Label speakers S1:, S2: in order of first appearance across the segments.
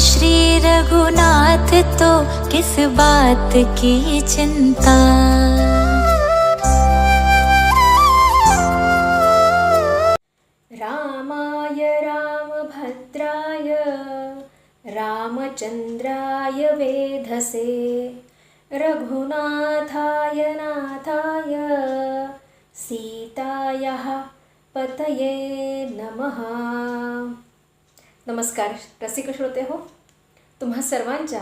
S1: श्री रघुनाथ तो किस बात की चिंता?
S2: रामाय रामभद्राय रामचन्द्राय वेधसे रघुनाथाय नाथाय सीतायाः पतये नमः नमस्कार. रसिक श्रोते हो तुम्हा सर्वांच्या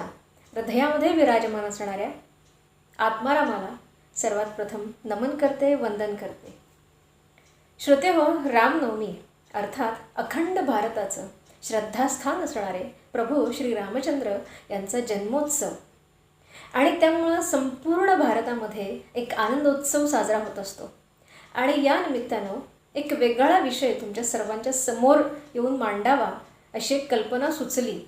S2: हृदयामध्ये विराजमान असणाऱ्या आत्मारामाला सर्वात प्रथम नमन करते वंदन करते. श्रोते हो रामनवमी अर्थात अखंड भारताचं श्रद्धास्थान असणारे प्रभू श्री रामचंद्र यांचा जन्मोत्सव. आणि त्यामुळं संपूर्ण भारतामध्ये एक आनंदोत्सव साजरा होत असतो. आणि या निमित्तानं एक वेगळा विषय तुमच्या सर्वांच्या समोर येऊन मांडावा अशी एक कल्पना सुचली.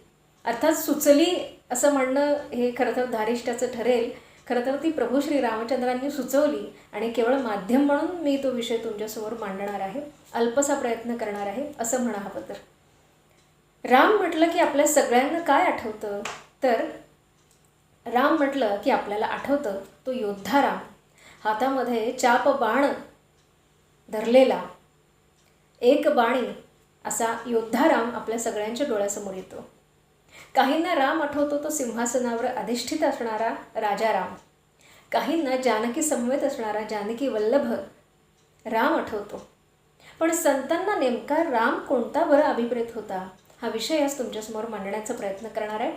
S2: अर्थात सुचली असं म्हणणं हे खरं तर धारिष्ट्याचं ठरेल. खरं तर ती प्रभू श्री रामचंद्रांनी सुचवली आणि केवळ माध्यम म्हणून मी तो विषय तुमच्यासमोर मांडणार आहे अल्पसा प्रयत्न करणार आहे असं म्हणा हवं तर. राम म्हटलं की आपल्या सगळ्यांना काय आठवतं? तर राम म्हटलं की आपल्याला आठवतं तो योद्धा राम. हातामध्ये चाप बाण धरलेला एक बाणी असा योद्धा राम आपल्या सगळ्यांच्या डोळ्यासमोर येतो. काहींना राम आठवतो तो सिंहासनावर अधिष्ठित असणारा राजा राम. काहींना जानकी समवेत असणारा जानकी वल्लभ राम आठवतो. पण संतांना नेमका राम कोणता बरं अभिप्रेत होता हा विषय आज तुमच्यासमोर मांडण्याचा प्रयत्न करणार आहे.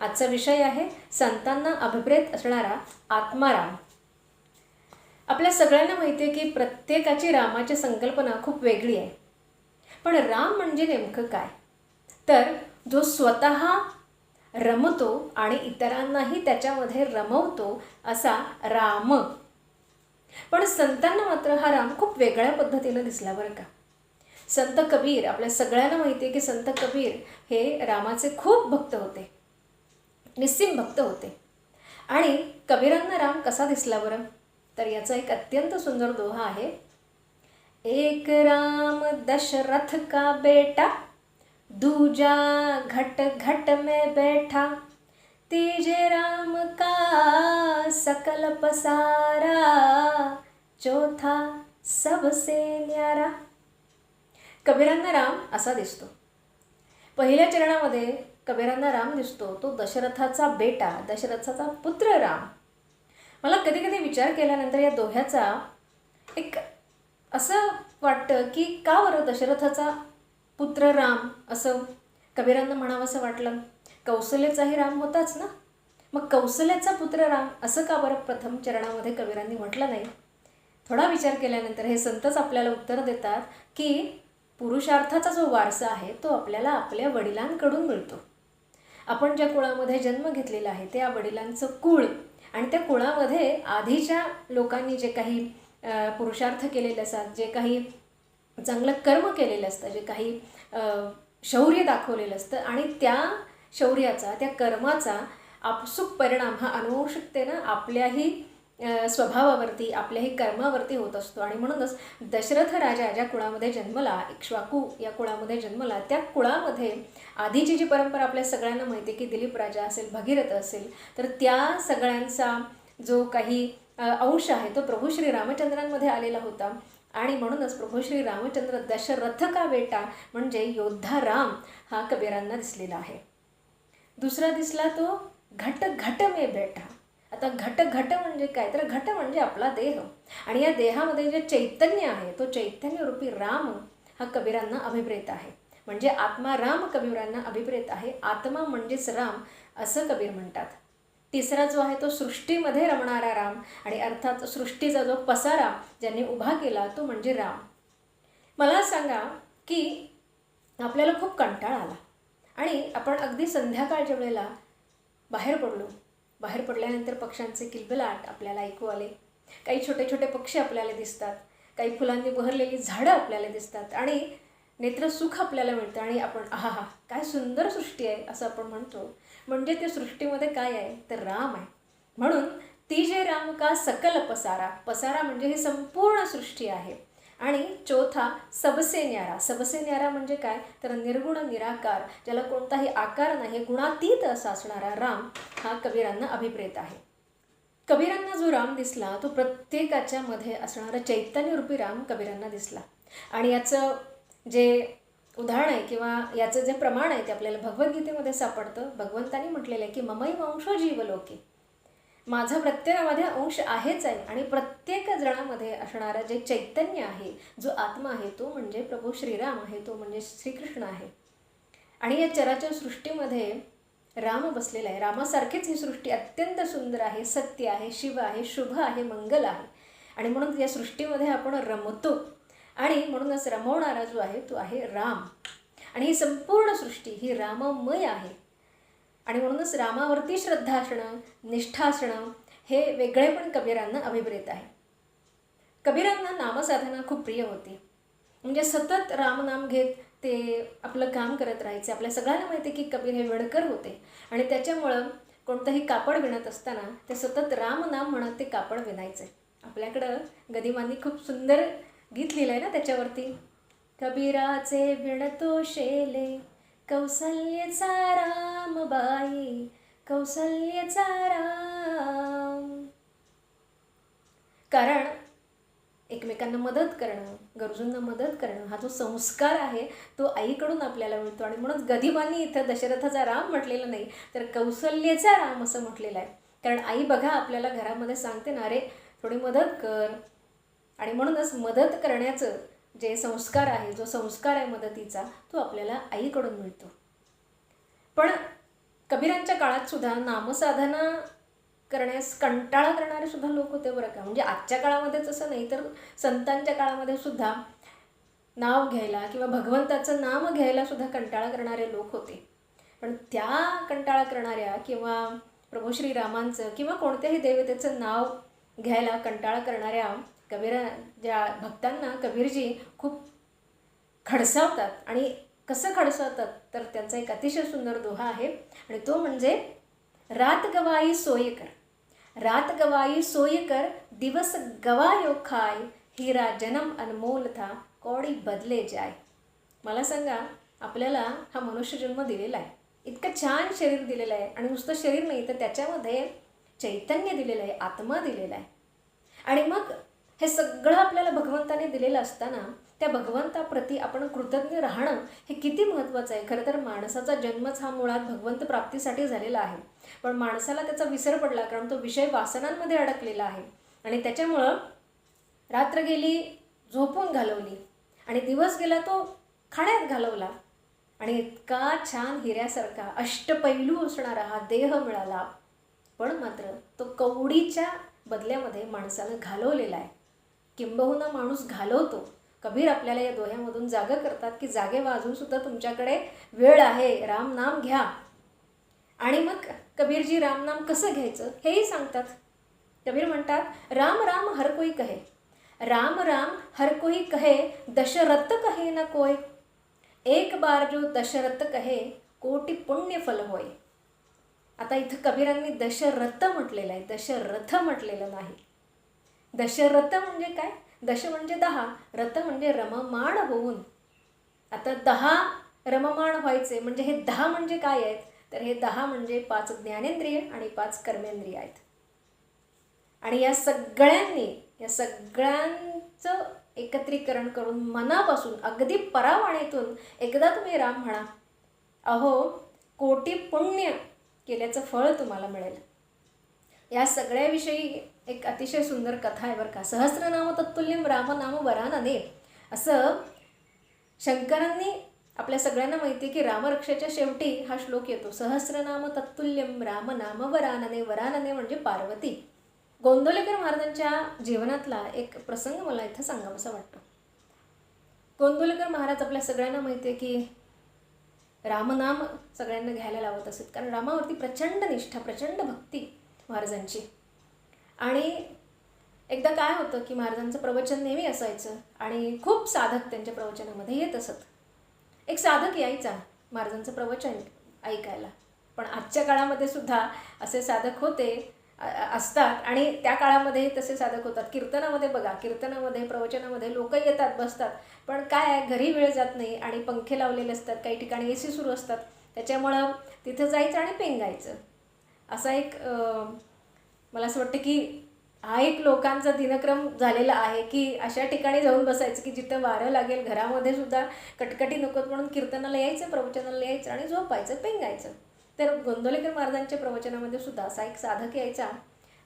S2: आजचा विषय आहे संतांना अभिप्रेत असणारा आत्माराम आपल्या सगळ्यांना माहिती आहे की प्रत्येकाची रामाची संकल्पना खूप वेगळी आहे. पण राम म्हणजे नेमकं काय? तर जो स्वतः रमतो आणि इतरांनाही त्याच्यामध्ये रमवतो असा राम. पण संतांना मात्र हा राम खूप वेगळ्या पद्धतीनं दिसला बरं का. संत कबीर आपल्या सगळ्यांना माहिती आहे की संत कबीर हे रामाचे खूप भक्त होते. निस्सिम भक्त होते. आणि कबीरांना राम कसा दिसला बरं? तर याचा एक अत्यंत सुंदर दोहा आहे. एक राम दशरथ का बेटा दूजा घट घट में बैठा। तीजे राम का सकल पसारा चौथा सबसे न्यारा। कबीरांना राम असा दिसतो. पहिल्या चरणामध्ये कबीरांना राम दिसतो. तो दशरथाचा बेटा दशरथाचा पुत्र राम. मला कधी कधी विचार केल्यानंतर या दोह्याचा एक असं वाटतं की का बरं दशरथाचा पुत्र राम असं कबीरांना म्हणावंसं वाटलं? कौशल्याचाही राम होताच ना? मग कौशल्याचा पुत्र राम असं का बरं प्रथम चरणामध्ये कबीरांनी म्हटलं नाही? थोडा विचार केल्यानंतर हे संतच आपल्याला उत्तर देतात की पुरुषार्थाचा जो वारसा आहे तो आपल्याला आपल्या वडिलांकडून मिळतो. आपण ज्या कुळामध्ये जन्म घेतलेला आहे त्या वडिलांचं कुळ आणि त्या कुळामध्ये आधीच्या लोकांनी जे काही पुरुषार्थ केलेले असतात जे काही चांगलं कर्म केलेलं असतं जे काही शौर्य दाखवलेलं असतं आणि त्या शौर्याचा त्या कर्माचा आपसुक परिणाम हा अनुवंशिकतेनं आपल्याही स्वभावावरती आपल्याही कर्मावरती होत असतो. आणि म्हणूनच दशरथ राजा ज्या कुळामध्ये जन्मला इक्ष्वाकू या कुळामध्ये जन्मला त्या कुळामध्ये आधीची जी परंपरा आपल्या सगळ्यांना माहिती आहे की दिलीप राजा असेल भगीरथ असेल तर त्या सगळ्यांचा जो काही अंश आहे. तो प्रभू श्री रामचंद्रांमध्ये आलेला होता. आणि म्हणूनच प्रभू श्री रामचंद्र दशरथ का बेटा म्हणजे योद्धा राम हा कबीरांना दिसलेला आहे. दुसरा दिसला तो घट घट मे बेटा. आता घट घट म्हणजे काय? तर घट म्हणजे आपला देह. आणि या देहामध्ये जे चैतन्य आहे तो चैतन्यरूपी राम हा कबीरांना अभिप्रेत आहे. म्हणजे आत्मा राम कबीरांना अभिप्रेत आहे. आत्मा म्हणजेच राम असं कबीर म्हणतात. तिसरा जो आहे तो सृष्टीमध्ये रमणारा राम आणि अर्थात सृष्टीचा जो पसारा ज्यांनी उभा केला तो म्हणजे राम. मला सांगा की आपल्याला खूप कंटाळा आला आणि आपण अगदी संध्याकाळच्या वेळेला बाहेर पडलो. बाहेर पडल्यानंतर पक्ष्यांचे किलबिलाट आपल्याला ऐकू आले. काही छोटे छोटे पक्षी आपल्याला दिसतात. काही फुलांनी बहरलेली झाडं आपल्याला दिसतात आणि नेत्र सुख आपल्याला मिळतं आणि आपण आहा हा काय सुंदर सृष्टी आहे असं आपण म्हणतो. म्हणजे त्या सृष्टीमध्ये काय आहे? तर राम आहे. म्हणून ती जे राम का सकल पसारा पसारा म्हणजे ही संपूर्ण सृष्टी आहे. आणि चौथा सबसे न्यारा सबसे न्यारा म्हणजे काय? तर निर्गुण निराकार ज्याला कोणताही आकार नाही गुणातीत असा असणारा राम हा कबीरांना अभिप्रेत आहे. कबीरांना जो राम दिसला तो प्रत्येकाच्या मध्ये असणारा चैतन्यरूपी राम कबीरांना दिसला. आणि याचं जे उदाहरण आहे किंवा याचं जे प्रमाण आहे ते आपल्याला भगवद्गीतेमध्ये सापडतं. भगवंतानी म्हटलेलं आहे की ममई वंशो जीवलोके. माझा प्रत्येकामध्ये अंश आहेच आहे आणि प्रत्येक जणामध्ये असणारं जे चैतन्य आहे जो आत्मा आहे तो म्हणजे प्रभू श्रीराम आहे तो म्हणजे श्रीकृष्ण आहे. आणि या चराचर सृष्टीमध्ये राम बसलेला आहे. रामासारखीच ही सृष्टी अत्यंत सुंदर आहे सत्य आहे शिव आहे शुभ आहे मंगल आहे. आणि म्हणून या सृष्टीमध्ये आपण रमतो. आणि म्हणूनच रमवणारा जो आहे तो आहे राम. आणि ही संपूर्ण सृष्टी ही राममय आहे. आणि म्हणूनच रामावरती श्रद्धा असणं निष्ठा असणं हे वेगळे पण कबीरांना अभिप्रेत आहे. कबीरांना नामसाधना खूप प्रिय होती. म्हणजे सतत रामनाम घेत ते आपलं काम करत राहायचे. आपल्या सगळ्यांना माहिती आहे की कबीर हे वेडकर होते. आणि त्याच्यामुळं कोणतंही कापड विणत असताना ते सतत रामनाम म्हणत ते कापड विणायचे. आपल्याकडं गदिमांनी खूप सुंदर गीत आहे ना त्याच्यावरती? कबीराचे विणतो शेले कौसल्यचा रामबाई कौसल्यचा राम. कारण एकमेकांना मदत करणं गरजूंना मदत करणं हा जो संस्कार आहे तो आईकडून आपल्याला मिळतो. आणि म्हणून गदिमांनी इथं दशरथाचा राम म्हटलेला नाही तर कौसल्यचा राम असं म्हटलेलं आहे. कारण आई बघा आपल्याला घरामध्ये सांगते ना अरे थोडी मदत कर. आणि म्हणूनच मदत करण्याचं जे संस्कार आहे जो संस्कार आहे मदतीचा तो आपल्याला आईकडून मिळतो. पण कबीरांच्या काळात सुद्धा नामसाधना करण्यास कंटाळा करणारे सुद्धा लोक होते बरं का. म्हणजे आजच्या काळामध्येच असं नाही तर संतांच्या काळामध्ये सुद्धा नाव घ्यायला किंवा भगवंताचं नाम घ्यायला सुद्धा कंटाळा करणारे लोक होते. पण त्या कंटाळा करणाऱ्या किंवा प्रभू श्रीरामांचं किंवा कोणत्याही देवतेचं नाव घ्यायला कंटाळा करणाऱ्या कबीरा ज्या भक्तांना कबीरजी खूप खडसावतात आणि कसं खडसावतात तर त्यांचा एक अतिशय सुंदर दोहा आहे आणि तो म्हणजे रात गवाई सोयकर रात गवाई सोयकर दिवस गवायो खाय हिरा जन्म अनमोल था कोडी बदले जाय. मला सांगा आपल्याला हा मनुष्य जन्म दिलेला आहे. इतकं छान शरीर दिलेलं आहे आणि नुसतं शरीर नाही तर त्याच्यामध्ये चैतन्य दिलेलं आहे आत्मा दिलेला आहे. आणि मग हे सगळं आपल्याला भगवंताने दिलेलं असताना त्या भगवंताप्रती आपण कृतज्ञ राहणं हे किती महत्त्वाचं आहे. खरं तर माणसाचा जन्मच हा मुळात भगवंत प्राप्तीसाठी झालेला आहे. पण माणसाला त्याचा विसर पडला कारण तो विषय वासनांमध्ये अडकलेला आहे. आणि त्याच्यामुळं रात्र गेली झोपून घालवली. आणि दिवस गेला तो खाण्यात घालवला. आणि इतका छान हिऱ्यासारखा अष्टपैलू असणारा हा देह मिळाला. पण मात्र तो कवडीच्या बदल्यामध्ये माणसानं घालवलेला आहे. किंबहुना माणूस घालवतो. कबीर आपल्याला या दोह्यामधून जागं करतात की जागे वाजून सुद्धा तुमच्याकडे वेळ आहे. रामनाम घ्या. आणि मग कबीरजी रामनाम कसं घ्यायचं हेही सांगतात. कबीर म्हणतात राम राम हर कोई कहे. राम राम हर कोई कहे दशरथ कहे ना कोय एक बार जो दशरथ कहे कोटी पुण्य फल होय. आता इथं कबीरांनी दशरथ म्हटलेलं आहे. दशरथ म्हटलेलं नाही. दशरथ म्हणजे काय? दश म्हणजे दहा रथ म्हणजे रममाण होऊन. आता दहा रममाण व्हायचे म्हणजे हे दहा म्हणजे काय आहेत? तर हे दहा म्हणजे पाच ज्ञानेंद्रिय आणि पाच कर्मेंद्रिय आहेत. आणि या सगळ्यांनी या सगळ्यांचं एकत्रीकरण करून मनापासून अगदी परावाणीतून एकदा तुम्ही राम म्हणा अहो कोटी पुण्य केल्याचं फळ तुम्हाला मिळेल. या सगळ्याविषयी एक अतिशय सुंदर कथा आहे बरं का. सहस्रनाम तत्तुल्यम रामनाम वरानने असं शंकरांनी आपल्या सगळ्यांना माहिती आहे की रामरक्षेच्या शेवटी हा श्लोक येतो. सहस्रनाम तत्तुल्यम रामनाम वरानने वरानने म्हणजे पार्वती. गोंदवलेकर महाराजांच्या जीवनातला एक प्रसंग मला इथं सांगावासा वाटतो. गोंदवलेकर महाराज आपल्या सगळ्यांना माहिती आहे की रामनाम सगळ्यांना घ्यायला लावत असत. कारण रामावरती प्रचंड निष्ठा प्रचंड भक्ती महाराजांची. आणि एकदा काय होतं की महाराजांचं प्रवचन नेहमी असायचं आणि खूप साधक त्यांच्या प्रवचनामध्ये येत असत. एक साधक यायचा महाराजांचं प्रवचन ऐकायला. पण आजच्या काळामध्ये सुद्धा असे साधक होते असतात आणि त्या काळामध्ये तसे साधक होतात. कीर्तनामध्ये बघा कीर्तनामध्ये प्रवचनामध्ये लोक येतात बसतात. पण काय आहे घरी वेळ जात नाही आणि पंखे लावलेले असतात काही ठिकाणी ए सी सुरू असतात. त्याच्यामुळं तिथं जायचं आणि पेंगायचं. असा एक मला असं वाटतं की हा एक लोकांचा दिनक्रम झालेला आहे की अशा ठिकाणी जाऊन बसायचं की जिथं वारं लागेल घरामध्ये सुद्धा कटकटी नकोत म्हणून कीर्तनाला यायचं प्रवचनाला यायचं आणि झोपायचं पेंगायचं. तर गोंदवलेकर महाराजांच्या प्रवचनामध्ये सुद्धा असा एक साधक यायचा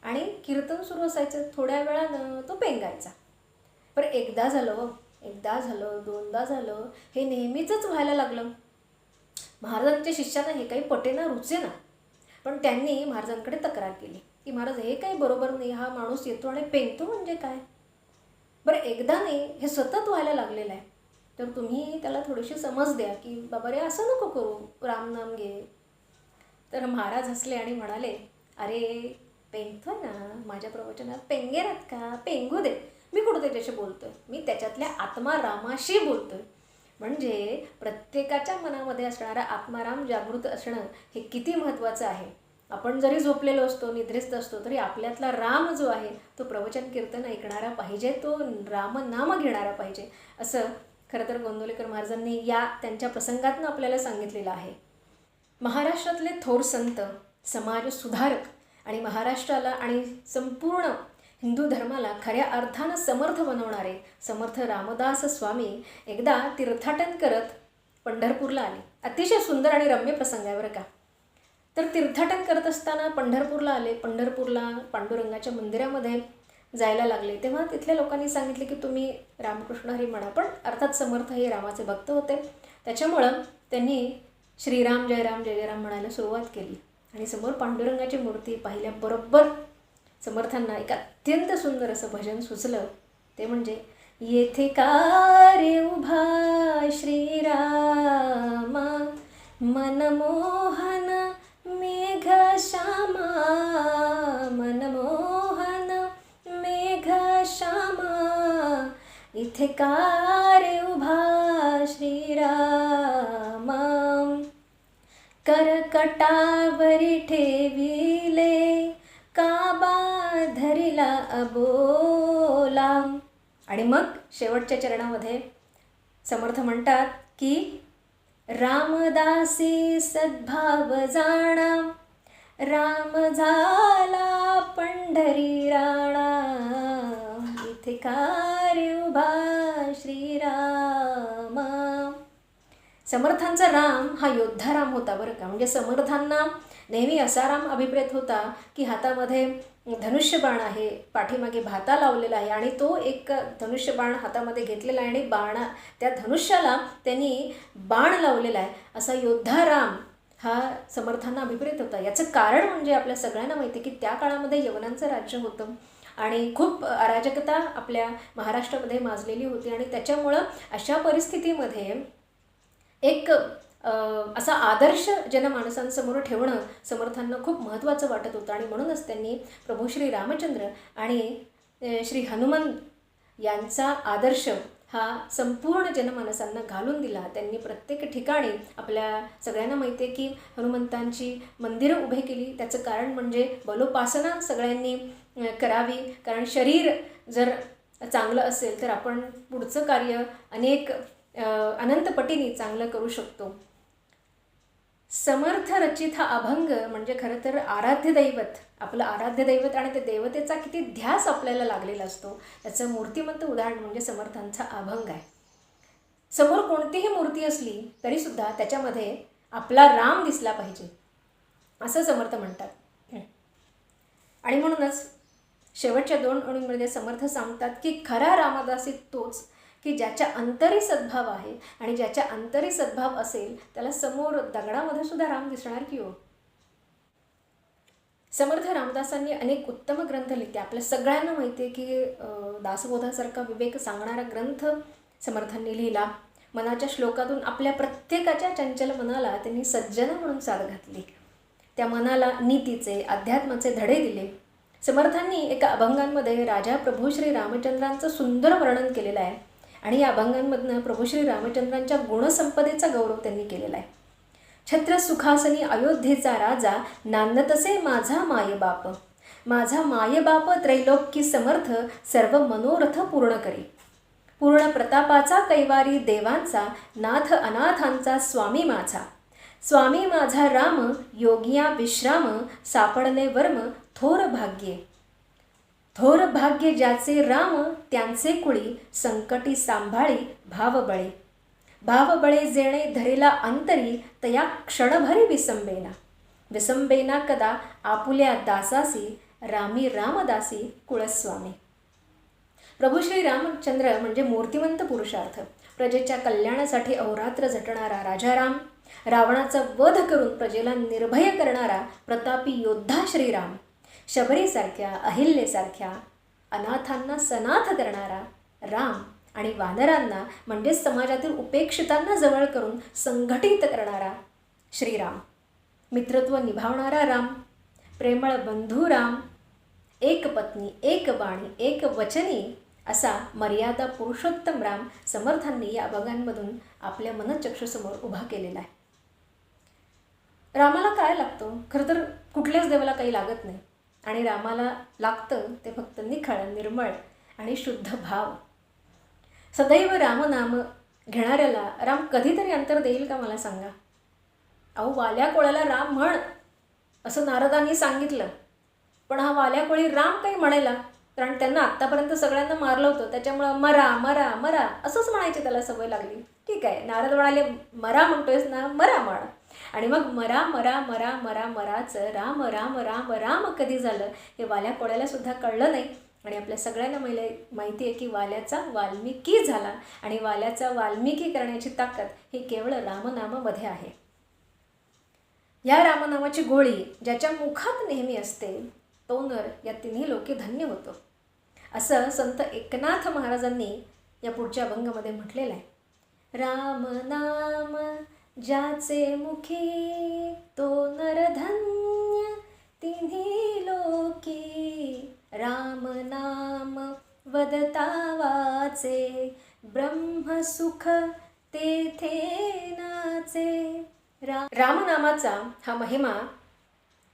S2: आणि कीर्तन सुरू असायचं. थोड्या वेळानं तो पेंगायचा. पण एकदा झालं हो, एकदा झालं दोनदा झालं हे नेहमीचंच व्हायला लागलं. महाराजांच्या शिष्यानं हे काही पटेना रुचेना. पण त्यांनी महाराजांकडे तक्रार केली. की महाराज हे काही बरोबर नाही. हा माणूस येतो आणि पेंगतो म्हणजे काय? बरं एकदा नाही हे सतत व्हायला लागलेलं आहे. तर तुम्ही त्याला थोडीशी समज द्या की बाबा रे असं नको करू. रामनाम घे. तर महाराज हसले आणि म्हणाले अरे पेंगतो ना माझ्या प्रवचनात पेंगेरात का? पेंगू दे. मी कुठं त्याच्याशी बोलतोय. मी त्याच्यातल्या आत्मा रामाशी बोलतोय. म्हणजे प्रत्येकाच्या मनामध्ये असणारा आत्माराम जागृत असणं हे किती महत्त्वाचं आहे. आपण जरी झोपलेलो असतो निद्रिस्त असतो तरी आपल्यातला राम जो आहे तो प्रवचन कीर्तन ऐकणारा पाहिजे तो रामनाम घेणारा पाहिजे. असं खरं तर गोंदवलेकर महाराजांनी या त्यांच्या प्रसंगातनं आपल्याला सांगितलेलं आहे. महाराष्ट्रातले थोर संत समाज सुधारक आणि महाराष्ट्राला आणि संपूर्ण हिंदू धर्माला खऱ्या अर्थानं समर्थ बनवणारे समर्थ रामदास स्वामी एकदा तीर्थाटन करत पंढरपूरला आले. अतिशय सुंदर आणि रम्य प्रसंग आहे बरं का. तर तीर्थाटन करत असताना पंढरपूरला आले. पंढरपूरला पांडुरंगाच्या मंदिरामध्ये जायला लागले. तेव्हा तिथल्या लोकांनी सांगितले की तुम्ही रामकृष्ण हरी म्हणा पण अर्थात समर्थ हे रामाचे भक्त होते. त्याच्यामुळं त्यांनी श्रीराम जयराम जयराम जय म्हणायला सुरुवात केली. आणि समोर पांडुरंगाची मूर्ती पाहिल्याबरोबर समर्थांना एक अत्यंत सुंदर असं भजन सुचलं. ते म्हणजे येथे कारे उभा श्रीरामा? मनमोहन मनमोहन मेघ श्यामा इथे कारे उभा श्रीरामा. करकटावरी ठेविले काबा धरिला अबोला. आणि मग शेवटच्या चरणामध्ये समर्थ म्हणतात की रामदासी सद्भाव जाणा. राम झाला पंढरी राणा. इथे कार्य उभा श्रीरामा. समर्थांचा राम हा योद्धा राम होता बरं का. म्हणजे समर्थांना नेहमी असा राम अभिप्रेत होता की हातामध्ये धनुष्यबाण आहे पाठीमागे भाता लावलेला आहे आणि तो एक धनुष्यबाण हातामध्ये घेतलेला आहे आणि बाणा त्या धनुष्याला त्यांनी बाण लावलेला आहे. असा योद्धा राम हा समर्थांना अभिप्रेत होता. याचं कारण म्हणजे आपल्या सगळ्यांना माहिती आहे की त्या काळामध्ये यवनांचं राज्य होतं. आणि खूप अराजकता आपल्या महाराष्ट्रामध्ये माजलेली होती आणि त्याच्यामुळं अशा परिस्थितीमध्ये एक असा आदर्श जनमाणसांसमोर ठेवणं समर्थांना खूप महत्त्वाचं वाटत होतं. आणि म्हणूनच त्यांनी प्रभू श्री रामचंद्र आणि श्री हनुमान यांचा आदर्श हा संपूर्ण जनमानसांना घालून दिला. त्यांनी प्रत्येक ठिकाणी आपल्या सगळ्यांना माहिती आहे की हनुमंतांची मंदिरं उभे केली. त्याचं कारण म्हणजे बलोपासना सगळ्यांनी करावी. कारण शरीर जर चांगलं असेल तर आपण पुढचं कार्य अनेक अनंतपटीने चांगलं करू शकतो. समर्थ रचित हा अभंग म्हणजे खरं तर आराध्य दैवत आपलं आराध्य दैवत आणि त्या देवतेचा किती ध्यास आपल्याला लागलेला असतो याचं मूर्तिमंत उदाहरण म्हणजे समर्थांचा अभंग आहे. समोर कोणतीही मूर्ती असली तरीसुद्धा त्याच्यामध्ये आपला राम दिसला पाहिजे असं समर्थ म्हणतात. आणि म्हणूनच शेवटच्या दोन ओळींमध्ये समर्थ सांगतात की खरा रामदासी तोच की ज्याच्या अंतरी सद्भाव आहे आणि ज्याच्या अंतरी सद्भाव असेल त्याला समोर दगडामध्ये सुद्धा राम दिसणार की हो. समर्थ रामदासांनी अनेक उत्तम ग्रंथ लिहिले. आपल्या सगळ्यांना माहिती आहे की दासबोधासारखा विवेक सांगणारा ग्रंथ समर्थांनी लिहिला. मनाच्या श्लोकातून आपल्या प्रत्येकाच्या चंचल मनाला त्यांनी सज्जन म्हणून साथ घातली. त्या मनाला नीतीचे अध्यात्माचे धडे दिले. समर्थांनी एका अभंगांमध्ये राजा प्रभू श्री रामचंद्रांचं सुंदर वर्णन केलेलं आहे. आणि या अभंगांमधनं प्रभू श्री रामचंद्रांच्या गुणसंपदेचा गौरव त्यांनी केलेला आहे. छत्र सुखासनी अयोध्येचा राजा नांदतसे माझा मायबाप माझा मायबाप त्रैलोक्य समर्थ सर्व मनोरथ पूर्ण करे. पूर्ण प्रतापाचा कैवारी देवांचा नाथ अनाथांचा स्वामी माझा. स्वामी माझा राम योगिया विश्राम सापडणे वर्म थोर भाग्ये. थोर भाग्य ज्याचे राम त्यांचे कुळी संकटी सांभाळी भावबळे. भावबळे जेणे धरेला अंतरी तया क्षणभरी विसंबेना. विसंबेना कदा आपुल्या दासासी रामी रामदासी कुळस्वामी. प्रभू श्री रामचंद्र म्हणजे मूर्तिमंत पुरुषार्थ. प्रजेच्या कल्याणासाठी अहोरात्र झटणारा राजाराम रावणाचा वध करून प्रजेला निर्भय करणारा प्रतापी योद्धा श्रीराम. शबरीसारख्या अहिल्येसारख्या अनाथांना सनाथ करणारा राम आणि वानरांना म्हणजेच समाजातील उपेक्षितांना जवळ करून संघटित करणारा श्रीराम. मित्रत्व निभावणारा राम प्रेमळ बंधू राम एक पत्नी एक वाणी एक वचनी असा मर्यादा पुरुषोत्तम राम समर्थांनी या अभंगांमधून आपल्या मनचक्षुसमोर उभा केलेला आहे. रामाला काय लागतं? खरं तर कुठल्याच देवाला काही लागत नाही. आणि रामाला लागतं ते फक्त निखळ निर्मळ आणि शुद्ध भाव. सदैव रामनाम घेणाऱ्याला राम कधीतरी अंतर देईल का मला सांगा? अहो वाल्या कोळ्याला राम म्हण असं नारदांनी सांगितलं. पण हा वाल्या कोळी राम काही म्हणायला कारण त्यांना आत्तापर्यंत सगळ्यांना मारलं होतं त्याच्यामुळं मरा मरा मरा असंच म्हणायची त्याला सवय लागली. ठीक आहे नारद म्हणाले मरा म्हणतोयस ना मरा म्हण. आणि मग मरा मरा मरा मरा मराचं राम राम राम राम कधी झालं हे वाल्या कोळ्याला सुद्धा कळलं नाही. आणि आपल्या सगळ्यांना महिला माहिती आहे की वाल्याचा वाल्मिकी झाला आणि वाल्याचा वाल्मिकी करण्याची ताकद ही केवळ रामनामामध्ये आहे. या रामनामाची गोळी ज्याच्या मुखात नेहमी असते तो नर या तिन्ही लोके धन्य होतो. असं संत एकनाथ महाराजांनी या पुढच्या अभंगामध्ये म्हटलेलं आहे. राम नाम ज्याचे मुखी तो नरधन्य तिन्ही लोकी राम नाम वदता वाचे ब्रह्मसुख तेथे नाचे. रा रामनामाचा हा महिमा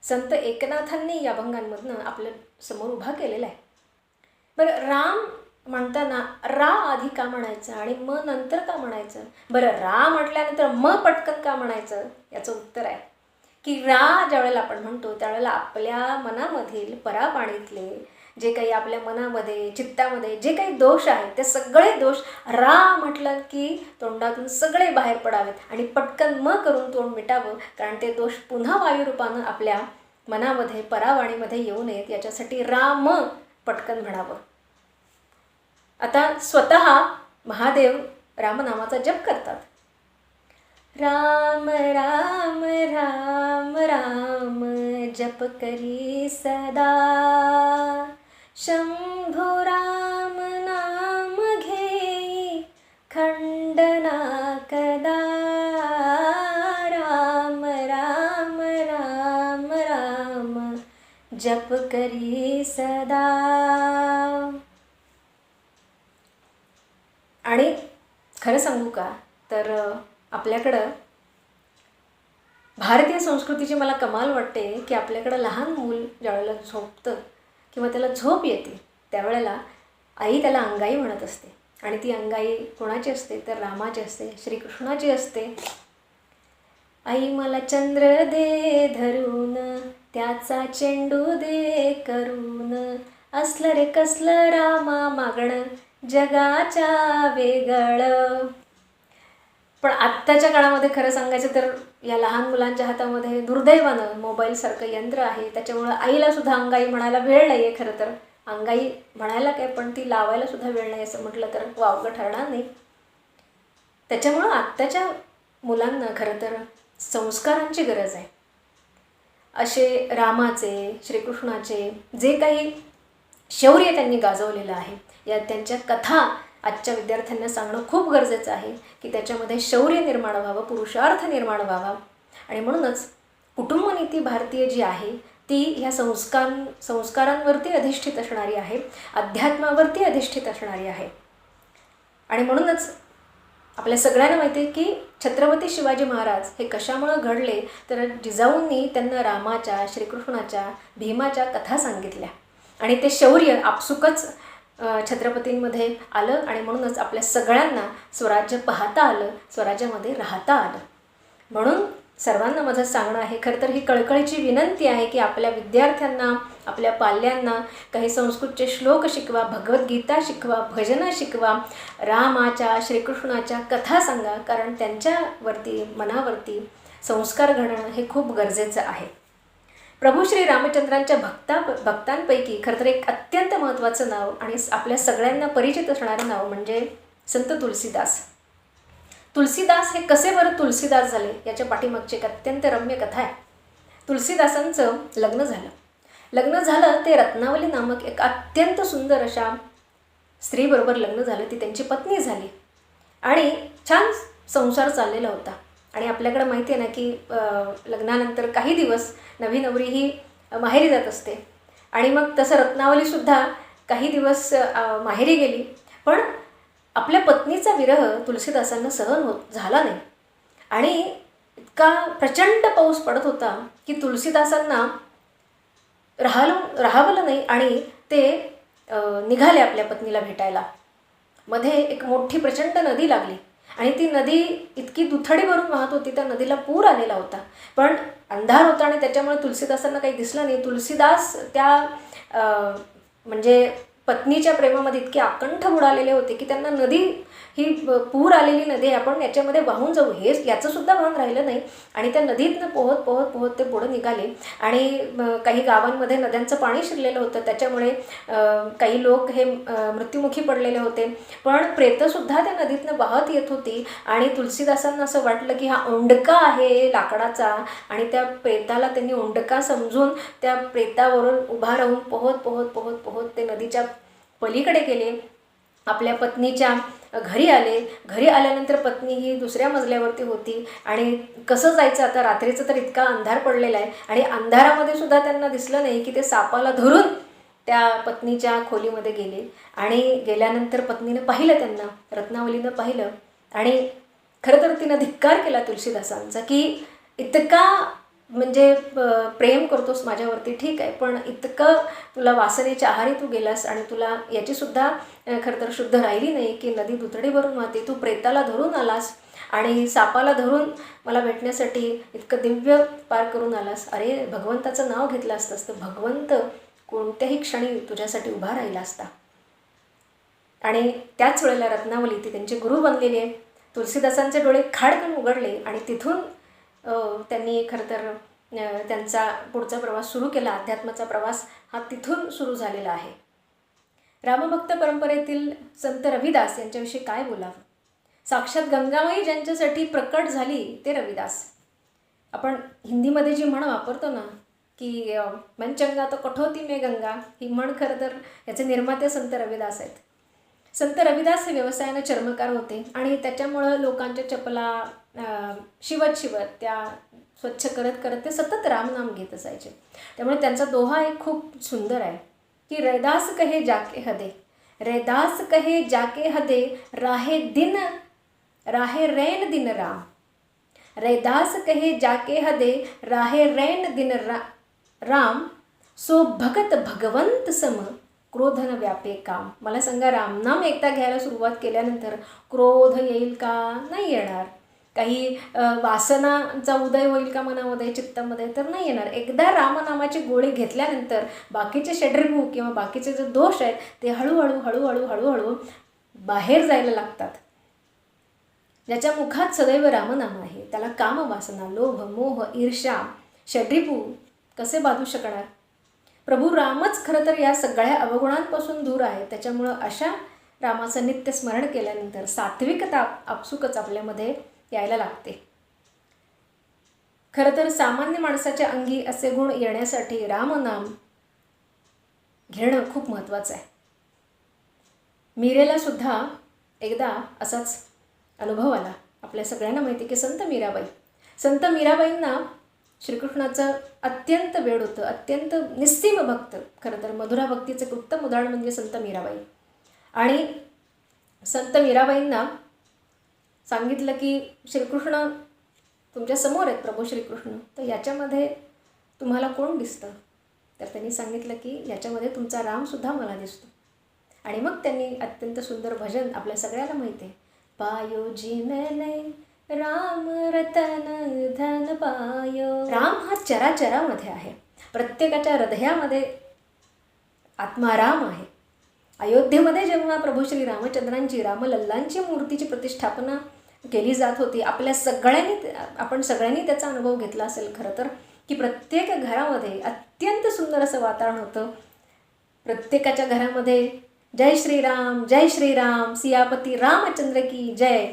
S2: संत एकनाथांनी या अभंगांमधनं आपल्यासमोर उभा केलेला आहे. बरं राम म्हणताना रा आधी का म्हणायचं आणि म नंतर का म्हणायचं? बरं रा म्हटल्यानंतर म पटकन का म्हणायचं? याचं उत्तर आहे. की रा ज्यावेळेला आपण म्हणतो त्यावेळेला आपल्या मनामधील परापाणीतले जे काही आपल्या मनामध्ये चित्तामध्ये जे काही दोष आहेत ते सगळे दोष रा म्हटलं की तोंडातून सगळे बाहेर पडावेत आणि पटकन म करून तोंड मिटावं कारण ते दोष पुन्हा वायुरूपानं आपल्या मनामध्ये परावाणीमध्ये येऊ नयेत. याच्यासाठी रा म पटकन म्हणावं. आता स्वतः महादेव रामनामाचा जप करतात. राम राम राम राम जप करी सदा. शंभो राम नाम घेई खंडना कदा राम राम राम राम जप करी सदा. आणि खरं सांगू का? तर आपल्याकडं भारतीय संस्कृतीची मला कमाल वाटते की आपल्याकडं लहान मूल ज्यावेळेला झोपतं किंवा त्याला झोप येते त्यावेळेला आई त्याला अंगाई म्हणत असते. आणि ती अंगाई कोणाची असते? तर रामाची असते श्रीकृष्णाची असते. आई मला चंद्र दे धरून त्याचा चेंडू दे करून असलं रे कसलं रामा मागणं. जगाच्या वेगळं. पण आत्ताच्या काळामध्ये खरं सांगायचं तर या लहान मुलांच्या हातामध्ये दुर्दैवानं मोबाईलसारखं यंत्र आहे. त्याच्यामुळं आईला सुद्धा अंगाई म्हणायला वेळ नाही आहे खरं तर. अंगाई म्हणायला काय पण ती लावायला सुद्धा वेळ नाही असं म्हटलं तर वावगं ठरणार नाही. त्याच्यामुळं आत्ताच्या मुलांना खरं तर संस्कारांची गरज आहे. असे रामाचे श्रीकृष्णाचे जे काही शौर्य त्यांनी गाजवलेलं आहे या त्यांच्या कथा आजच्या विद्यार्थ्यांना सांगणं खूप गरजेचं आहे की त्याच्यामध्ये शौर्य निर्माण व्हावं पुरुषार्थ निर्माण व्हावा. आणि म्हणूनच कुटुंबनीती भारतीय जी आहे ती ह्या संस्कार संस्कारांवरती अधिष्ठित असणारी आहे अध्यात्मावरती अधिष्ठित असणारी आहे. आणि म्हणूनच आपल्या सगळ्यांना माहिती आहे की छत्रपती शिवाजी महाराज हे कशामुळं घडले तर जिजाऊंनी त्यांना रामाच्या श्रीकृष्णाच्या भीमाच्या कथा सांगितल्या. आणि ते शौर्य आपसुकच छत्रपतींमध्ये आलं आणि म्हणूनच आपल्या सगळ्यांना स्वराज्य पाहता आलं स्वराज्यामध्ये राहता आलं. म्हणून सर्वांना माझं सांगणं आहे खरं तर ही कळकळीची विनंती आहे की आपल्या विद्यार्थ्यांना आपल्या पाल्यांना काही संस्कृतचे श्लोक शिकवा भगवद्गीता शिकवा भजनं शिकवा रामाच्या श्रीकृष्णाच्या कथा सांगा कारण त्यांच्यावरती मनावरती संस्कार घडणं हे खूप गरजेचं आहे. प्रभू श्री रामचंद्रांच्या भक्ता भक्तांपैकी खरं तर एक अत्यंत महत्त्वाचं नाव आणि आपल्या सगळ्यांना परिचित असणारं नाव म्हणजे संत तुलसीदास. तुलसीदास हे कसे बरं तुलसीदास झाले याच्या पाठीमागची एक अत्यंत रम्य कथा आहे. तुलसीदासांचं लग्न झालं. लग्न झालं ते रत्नावली नामक एक अत्यंत सुंदर अशा स्त्रीबरोबर लग्न झालं ती त्यांची पत्नी झाली आणि छान संसार चाललेला होता. आणि आपल्याकडं माहिती आहे ना की लग्नानंतर काही दिवस नवी नवरी ही माहेरी जात असते. आणि मग तसं रत्नावलीसुद्धा काही दिवस माहेरी गेली पण आपल्या पत्नीचा विरह तुलसीदासांना सहन होत झाला नाही. आणि इतका प्रचंड पाऊस पडत होता की तुलसीदासांना राहलो राहावलं नाही आणि ते निघाले आपल्या पत्नीला भेटायला. मध्ये एक मोठी प्रचंड नदी लागली. आणि ती नदी इतकी दुथडी भरून वाहत होती त्या नदीला पूर आलेला होता. पण अंधार होता आणि त्याच्यामुळे तुलसीदासांना काही दिसलं नाही. तुलसीदास त्या म्हणजे पत्नीच्या प्रेमामध्ये इतके आकंठ बुडालेले होते की त्यांना नदी ही पूर आलेली नदी आहे आपण याच्यामध्ये वाहून जाऊ हे याचंसुद्धा भान राहिलं नाही. आणि त्या नदीतनं पोहत पोहत पोहत ते पुढं निघाले. आणि काही गावांमध्ये नद्यांचं पाणी शिरलेलं होतं. त्याच्यामुळे काही लोक हे मृत्युमुखी पडलेले होते. पण प्रेतसुद्धा त्या नदीतनं वाहत येत होती. आणि तुलसीदासांना असं वाटलं की हा ओंडका आहे लाकडाचा. आणि त्या प्रेताला त्यांनी ओंडका समजून त्या प्रेतावरून उभा राहून पोहत पोहत पोहत पोहत ते नदीच्या पलीकडे गेले. आपल्या पत्नीच्या घरी आले. घरी आल्यानंतर पत्नी ही दुसऱ्या मजल्यावरती होती. आणि कसं जायचं आता? रात्रीचं तर इतका अंधार पडलेला आहे. आणि अंधारामध्ये सुद्धा त्यांना दिसलं नाही की ते सापाला धरून त्या पत्नीच्या खोलीमध्ये गेले. आणि गेल्यानंतर पत्नीनं पाहिलं त्यांना रत्नावलीनं पाहिलं. आणि खरं तर तिनं धिक्कार केला तुलसीदासांचा की इतका म्हणजे प्रेम करतोस माझ्यावरती ठीक आहे. पण इतकं तुला वासनेच्या आहारी तू गेलास आणि तुला याचीसुद्धा खरं तर शुद्ध राहिली नाही की नदी दुतडीवरून भरून वाहते. तू प्रेताला धरून आलास आणि सापाला धरून मला भेटण्यासाठी इतकं दिव्य पार करून आलास. अरे भगवंताचं नाव घेतलं असतंस तर भगवंत कोणत्याही क्षणी तुझ्यासाठी उभा राहिला असता. आणि त्याच वेळेला रत्नावली ती त्यांचे गुरु बनलेली. आहे तुलसीदासांचे डोळे खाडकन उघडले आणि तिथून त्यांनी खरं तर त्यांचा पुढचा प्रवास सुरू केला अध्यात्माचा प्रवास हा तिथून सुरू झालेला आहे. रामभक्त परंपरेतील संत रविदास यांच्याविषयी काय बोलावं? साक्षात गंगामाई ज्यांच्यासाठी प्रकट झाली ते रविदास. आपण हिंदीमध्ये जी म्हण वापरतो ना की मनचंगा तो कठोती मे गंगा ही म्हण खरं तर याचे निर्माते संत रविदास आहेत. संत रविदास हे व्यवसायानं चर्मकार होते आणि त्याच्यामुळं लोकांच्या चपला शिवत शिवत त्या स्वच्छ करत करत ते सतत रामनाम घेत असायचे. त्यामुळे त्यांचा दोहा एक खूप सुंदर आहे. की रैदास कहे जाके हदे. रैदास कहे जाके हदे राहे दिन राहे रैन दिन राम. रैदास कहे जाके हदे राहे रैन दिन रा राम. सो भगत भगवंत सम क्रोधन व्यापे काम. मला सांगा रामनाम एकदा घ्यायला सुरुवात केल्यानंतर क्रोध येईल का? नाही येणार. काही वासनांचा उदय होईल का मनामध्ये चित्तामध्ये? तर नाही येणार. एकदा रामनामाची गोळी घेतल्यानंतर बाकीचे षड्रिभू किंवा बाकीचे जे दोष आहेत ते हळूहळू हळूहळू हळूहळू बाहेर जायला लागतात. ज्याच्या मुखात सदैव रामनाम आहे त्याला कामवासना लोभ मोह ईर्ष्या षड्रिपू कसे बाधू शकणार? प्रभू रामच खरं तर या सगळ्या अवगुणांपासून दूर आहे. त्याच्यामुळं अशा रामाचं नित्य स्मरण केल्यानंतर सात्विकता आपसुकच आपल्यामध्ये यायला लागते. खरं तर सामान्य माणसाच्या अंगी असे गुण येण्यासाठी रामनाम घेणं खूप महत्त्वाचं आहे. मीरेला सुद्धा एकदा असाच अनुभव आला. आपल्या सगळ्यांना माहिती की संत मीराबाई. संत मीराबाईंना श्रीकृष्णाचं अत्यंत वेळ होतं अत्यंत निस्सीम भक्त. खरं तर मधुरा भक्तीचं उत्तम उदाहरण म्हणजे संत मीराबाई. आणि संत मीराबाईंना सांगितलं की श्रीकृष्ण तुमच्यासमोर आहेत प्रभू श्रीकृष्ण. तर याच्यामध्ये तुम्हाला कोण दिसतं? तर त्यांनी सांगितलं की याच्यामध्ये तुमचा रामसुद्धा मला दिसतो. आणि मग त्यांनी अत्यंत सुंदर भजन आपल्या सगळ्याला माहिती आहे. पायो जी राम रतन धन पायो. राम हा चराचरामध्ये आहे. प्रत्येकाच्या हृदयामध्ये आत्माराम आहे. अयोध्येमध्ये जेव्हा प्रभू श्री रामचंद्रांची रामलल्लांची मूर्तीची प्रतिष्ठापना केली जात होती. आपल्या सगळ्यांनी आपण सगळ्यांनी त्याचा अनुभव घेतला असेल खरं तर की प्रत्येक घरामध्ये अत्यंत सुंदर असं वातावरण होतं. प्रत्येकाच्या घरामध्ये जय श्रीराम जय श्रीराम सियापती रामचंद्र की जय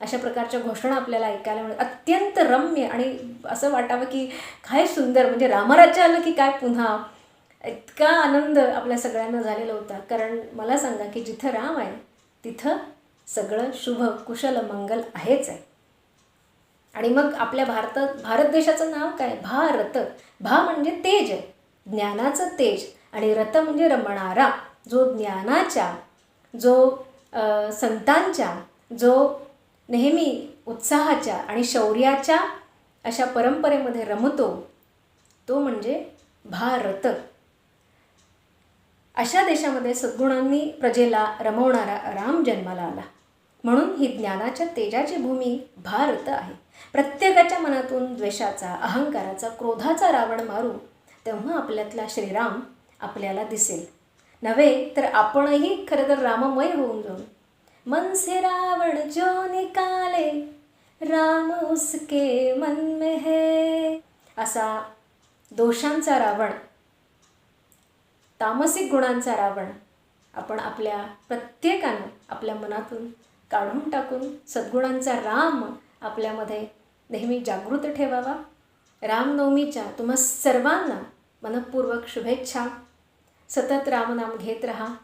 S2: अशा प्रकारच्या घोषणा आपल्याला ऐकायला मिळत अत्यंत रम्य आणि असं वाटावं की काय सुंदर म्हणजे रामराज्य आलं की काय पुन्हा? इतका आनंद आपल्या सगळ्यांना झालेला होता. कारण मला सांगा की जिथं राम आहे तिथं सगळं शुभ कुशल मंगल आहेच आहे. आणि मग आपल्या भारतात भारत देशाचं नाव काय? भारत भा म्हणजे तेज आहे ज्ञानाचं तेज आणि रत म्हणजे रमणारा. जो ज्ञानाच्या जो संतांच्या जो नेहमी उत्साहाच्या आणि शौर्याच्या अशा परंपरेमध्ये रमतो तो म्हणजे भारत अशा देशामध्ये सद्गुणांनी प्रजेला रमवणारा राम जन्माला आला. म्हणून ही ज्ञानाच्या तेजाची भूमी भारत आहे. प्रत्येकाच्या मनातून द्वेषाचा अहंकाराचा क्रोधाचा रावण मारू तेव्हा आपल्यातला श्रीराम आपल्याला दिसेल. नव्हे तर आपणही खरं तर राममय होऊन जाऊ. मन से रावण जो निकाले राम उसके मन में है. असा दोषांचा रावण तामसिक गुणांचा रावण आपण आपल्या प्रत्येकानं आपल्या मनातून काढून टाकून सद्गुणांचा राम आपल्यामध्ये नेहमी जागृत ठेवावा. रामनवमीच्या तुम्हा सर्वांना मनपूर्वक शुभेच्छा. सतत रामनाम घेत राहा.